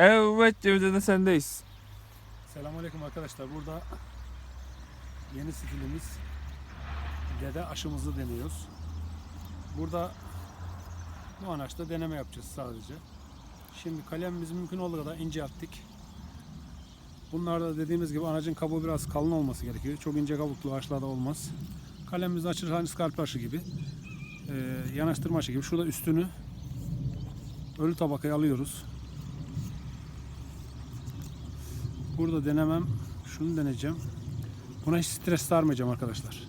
Evet Cevdet de sendeyiz. Selamünaleyküm arkadaşlar. Burada yeni stilimiz dede aşımızı deniyoruz. Burada bu anaçta deneme yapacağız sadece. Şimdi kalemimizi mümkün olduğu kadar incelttik. Bunlarda dediğimiz gibi anacın kabuğu biraz kalın olması gerekiyor. Çok ince kabuklu ağaçlarda olmaz. Kalemimizi açılır hani skalp aşı gibi. Ee, yanaştırma aşı gibi. Şurada üstünü ölü tabakaya alıyoruz. Burada denemem şunu deneyeceğim. Buna hiç stres sarmayacağım arkadaşlar.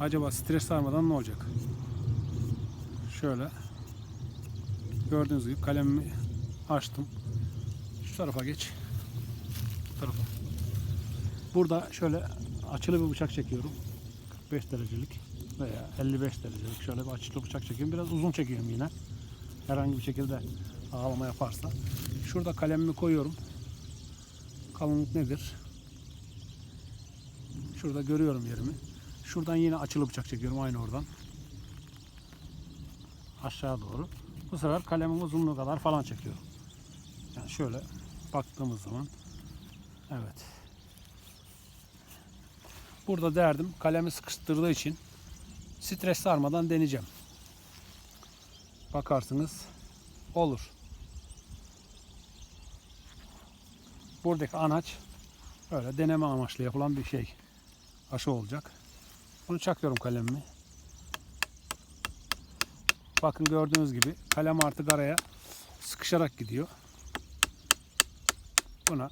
Acaba stres sarmadan ne olacak? Şöyle. Gördüğünüz gibi kalemimi açtım. Şu tarafa geç. Bu tarafa. Burada şöyle açılı bir bıçak çekiyorum. 45 derecelik veya 55 derecelik şöyle bir açılı bıçak çekiyorum. Biraz uzun çekiyorum yine. Herhangi bir şekilde ağlama yaparsa. Şurada kalemimi koyuyorum kalınlık nedir? Şurada görüyorum yerimi. Şuradan yine açılı bıçak çekiyorum aynı oradan. Aşağı doğru. Bu sefer kalemin uzunluğu kadar falan çekiyorum. Yani şöyle baktığımız zaman evet. Burada derdim kalemi sıkıştırdığı için stres sarmadan deneyeceğim. Bakarsınız olur. Buradaki anaç öyle deneme amaçlı yapılan bir şey. Aşı olacak. Bunu çakıyorum kalemimi. Bakın gördüğünüz gibi kalem artık araya sıkışarak gidiyor. Buna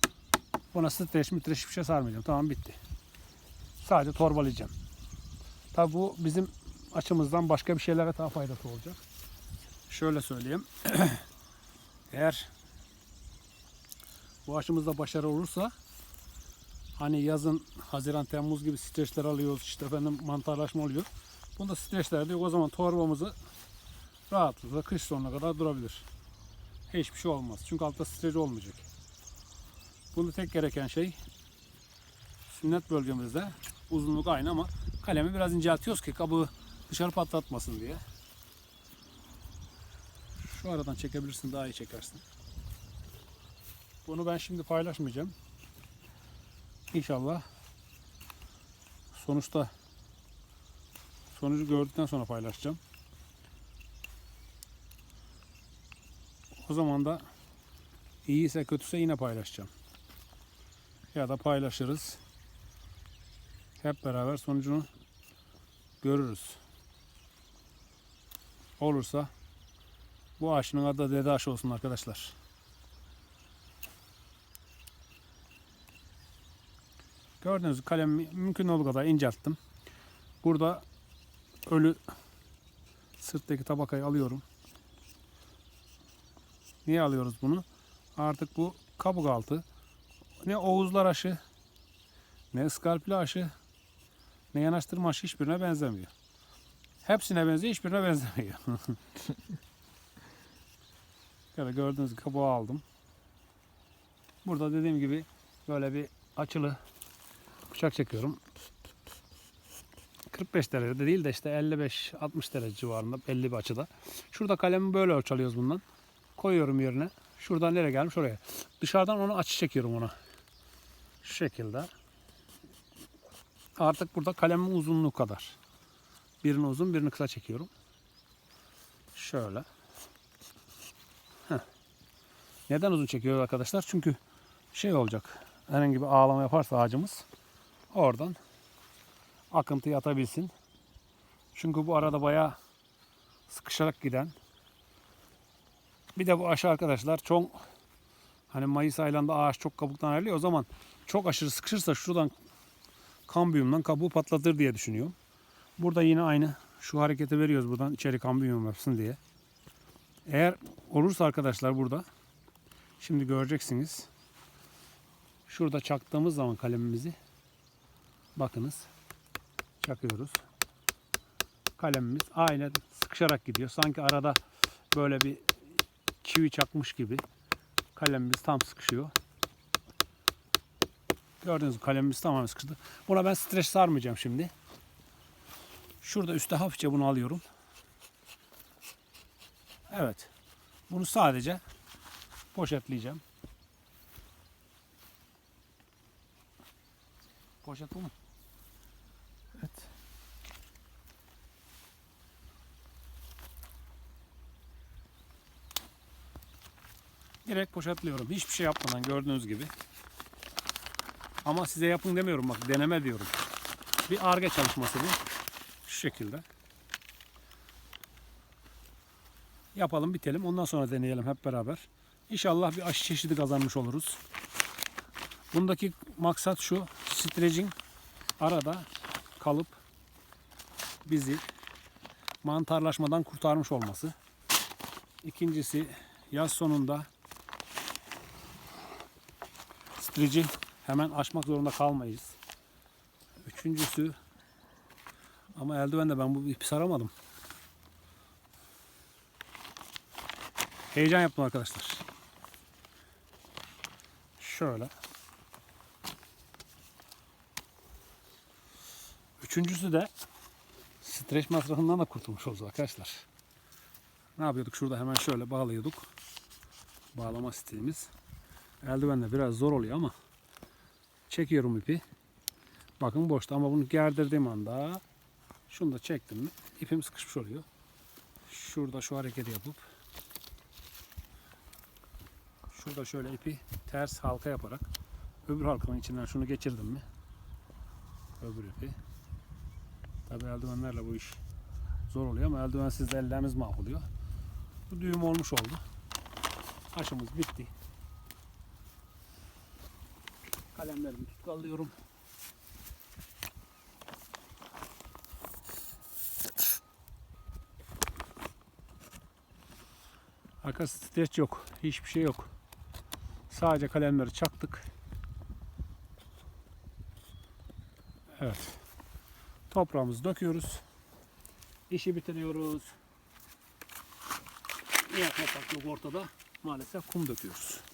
buna streç mitreç hiçbir şey sarmayacağım. Tamam bitti. Sadece torbalayacağım. Tabi bu bizim açımızdan başka bir şeylere daha faydası olacak. Şöyle söyleyeyim. Eğer bu aşımızda başarı olursa hani yazın Haziran Temmuz gibi streçler alıyoruz işte efendim mantarlaşma oluyor. Bunda streçler de yok o zaman torbamızı rahatlıkla kış sonuna kadar durabilir. Hiçbir şey olmaz. Çünkü altta streç olmayacak. Bunda tek gereken şey sünnet bölgemizde uzunluk aynı ama kalemi biraz inceltiyoruz ki kabı dışarı patlatmasın diye. Şu aradan çekebilirsin daha iyi çekersin. Bunu ben şimdi paylaşmayacağım. İnşallah sonuçta sonucu gördükten sonra paylaşacağım. O zaman da iyiyse kötüse yine paylaşacağım. Ya da paylaşırız. Hep beraber sonucunu görürüz. Olursa bu aşının adı dede aşı olsun arkadaşlar. Gördüğünüz kalemi mümkün olduğu kadar incelttim. Burada ölü sırttaki tabakayı alıyorum. Niye alıyoruz bunu? Artık bu kabuk altı ne oğuzlar aşı ne skalpli aşı ne yanaştırma aşı hiçbirine benzemiyor. Hepsine benziyor, hiçbirine benzemiyor. Böyle gördüğünüz kabuğu aldım. Burada dediğim gibi böyle bir açılı bıçak çekiyorum. 45 derecede değil de işte 55-60 derece civarında belli bir açıda. Şurada kalemi böyle ölçülüyoruz bundan. Koyuyorum yerine. Şuradan nereye gelmiş oraya. Dışarıdan onu açı çekiyorum ona. Şu şekilde. Artık burada kalemin uzunluğu kadar. Birini uzun birini kısa çekiyorum. Şöyle. Heh. Neden uzun çekiyoruz arkadaşlar? Çünkü şey olacak. Herhangi bir ağlama yaparsa ağacımız oradan akıntıyı atabilsin. Çünkü bu arada bayağı sıkışarak giden. Bir de bu aşı arkadaşlar çok hani Mayıs aylarında ağaç çok kabuktan ayrılıyor. O zaman çok aşırı sıkışırsa şuradan kambiyumdan kabuğu patlatır diye düşünüyorum. Burada yine aynı şu hareketi veriyoruz buradan içeri kambiyum yapsın diye. Eğer olursa arkadaşlar burada şimdi göreceksiniz. Şurada çaktığımız zaman kalemimizi Bakınız. Çakıyoruz. Kalemimiz aynen sıkışarak gidiyor. Sanki arada böyle bir çivi çakmış gibi. Kalemimiz tam sıkışıyor. Gördüğünüz gibi kalemimiz tamamen sıkıştı. Buna ben streç sarmayacağım şimdi. Şurada üstte hafifçe bunu alıyorum. Evet. Bunu sadece poşetleyeceğim. Poşet bu mu? Direkt poşetliyorum. Hiçbir şey yapmadan gördüğünüz gibi. Ama size yapın demiyorum bak deneme diyorum. Bir arge çalışması bu. Şu şekilde. Yapalım bitelim. Ondan sonra deneyelim hep beraber. İnşallah bir aşı çeşidi kazanmış oluruz. Bundaki maksat şu. Stretching arada kalıp bizi mantarlaşmadan kurtarmış olması. İkincisi yaz sonunda streci hemen açmak zorunda kalmayız. Üçüncüsü ama eldivenle ben bu ipi saramadım. Heyecan yaptım arkadaşlar. Şöyle. Üçüncüsü de streç masrafından da kurtulmuş olacağız arkadaşlar. Ne yapıyorduk? Şurada hemen şöyle bağlıyorduk. Bağlama stilimiz. Eldivenle biraz zor oluyor ama çekiyorum ipi. Bakın boşta ama bunu gerdirdiğim anda şunu da çektim mi ipim sıkışmış oluyor. Şurada şu hareketi yapıp şurada şöyle ipi ters halka yaparak öbür halkanın içinden şunu geçirdim mi öbür ipi tabi eldivenlerle bu iş zor oluyor ama eldivensiz de ellerimiz mahvoluyor. Bu düğüm olmuş oldu. Aşımız bitti. Kalemlerimi tutkallıyorum. Arka streç yok. Hiçbir şey yok. Sadece kalemleri çaktık. Evet. Toprağımızı döküyoruz. İşi bitiriyoruz. Ne yapmasak yok ortada. Maalesef kum döküyoruz.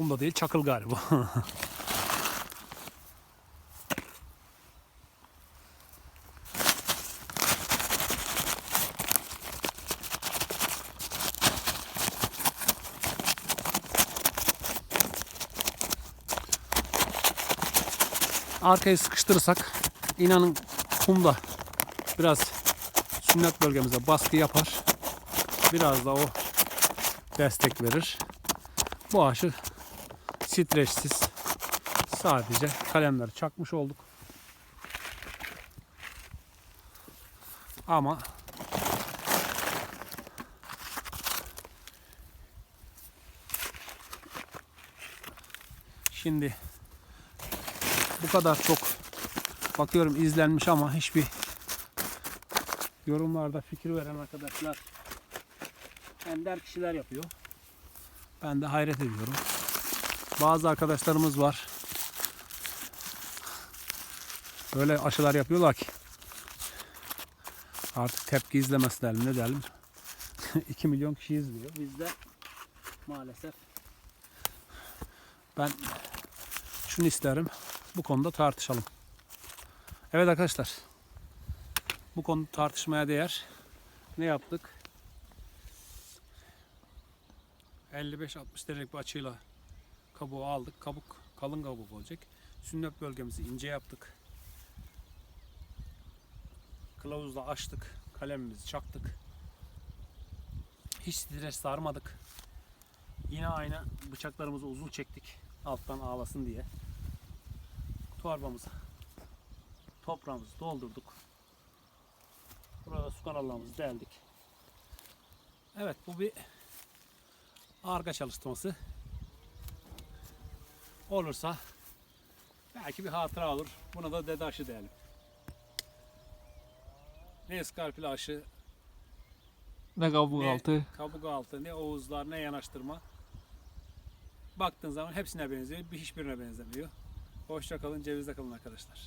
Kum da değil çakıl galiba. Arkayı sıkıştırırsak inanın kumda biraz sünnet bölgemize baskı yapar. Biraz da o destek verir. Bu aşı streçsiz sadece kalemleri çakmış olduk. Ama şimdi bu kadar çok bakıyorum izlenmiş ama hiçbir yorumlarda fikir veren arkadaşlar ender kişiler yapıyor. Ben de hayret ediyorum. Bazı arkadaşlarımız var. Böyle aşılar yapıyorlar ki artık tepki izlemesi diyelim ne diyelim 2 milyon kişi izliyor. Bizde maalesef ben şunu isterim bu konuda tartışalım. Evet arkadaşlar. Bu konu tartışmaya değer. Ne yaptık? 55-60 derecelik bir açıyla kabuğu aldık. Kabuk kalın kabuk olacak. Sünnet bölgemizi ince yaptık. Kılavuzla açtık. Kalemimizi çaktık. Hiç stres sarmadık. Yine aynı bıçaklarımızı uzun çektik. Alttan ağlasın diye torbamıza toprağımızı doldurduk. Burada su kanallarımızı deldik. Evet bu bir arka çalıştırması. Olursa belki bir hatıra olur. Buna da dede aşı diyelim. Ne eskarpili aşı, Ne kabuğu Ne? altı. kabuk altı, ne oğuzlar, ne yanaştırma. Baktığın zaman hepsine benziyor. Bir hiçbirine benzemiyor. Hoşça kalın, cevizde kalın arkadaşlar.